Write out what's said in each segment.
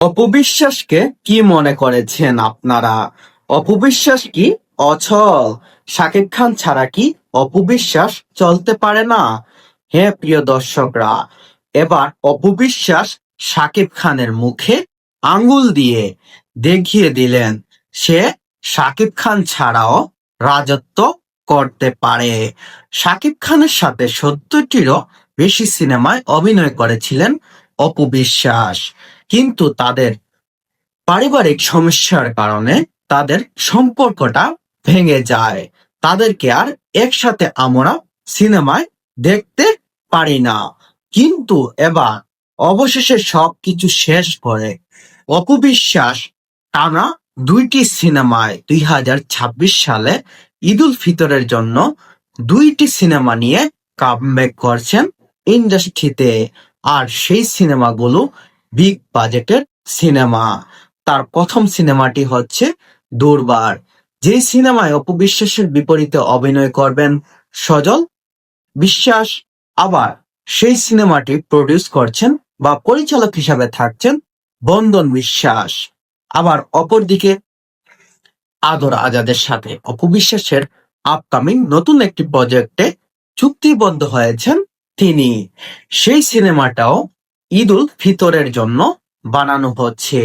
অপবিশ্বাসকে কি মনে করেছেন আপনারা? অপবিশ্বাস কি অচল? শাকিব খান ছাড়া কি অপবিশ্বাস চলতে পারে না? হ্যাঁ প্রিয় দর্শকরা, এবার অপবিশ্বাস শাকিব খানের মুখে আঙ্গুল দিয়ে দেখিয়ে দিলেন, সে শাকিব খান ছাড়াও রাজত্ব করতে পারে। শাকিব খানের সাথে সত্তরটিরও বেশি সিনেমায় অভিনয় করেছিলেন অপবিশ্বাস। কিন্তু তাদের পারিবারিক সমস্যার কারণে তাদের সম্পর্কটা ভেঙে যায়। তাদেরকে আর একসাথে আমরা সিনেমায় দেখতে পারি না। কিন্তু এবার অবশেষে সবকিছু শেষ করে অপবিশ্বাস টানা দুইটি সিনেমায় দুই হাজার ছাব্বিশ সালে ঈদুল ফিতরের জন্য দুইটি সিনেমা নিয়ে কামব্যাক করছেন ইন্ডাস্ট্রিতে। আর সেই সিনেমাগুলো বিগ বাজেটের সিনেমা তার প্রথম সিনেমাটি হচ্ছে দুর্বার। যে সিনেমায় অপবিশ্বাসের বিপরীতে অভিনয় করবেন সজল বিশ্বাস, আবার সেই সিনেমাটি প্রডিউস করছেন বা পরিচালক হিসাবে থাকছেন বন্দন বিশ্বাস। আবার অপরদিকে আদর আজাদের সাথে অপবিশ্বাসের আপকামিং নতুন একটি প্রজেক্টে চুক্তিবদ্ধ হয়েছেন তিনি। সেই সিনেমাটাও ঈদুল ফিতরের জন্য বানানো হচ্ছে।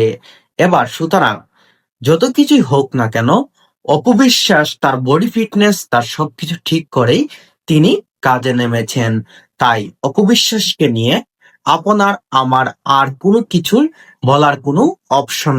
এবার সুতরাং যত কিছুই হোক না কেন, অপবিশ্বাস, তার বডি ফিটনেস তার সবকিছু ঠিক করেই তিনি কাজে নেমেছেন। তাই অপবিশ্বাসকে নিয়ে আপনার, আমার আর কোনো কিছুর বলার কোনো অপশন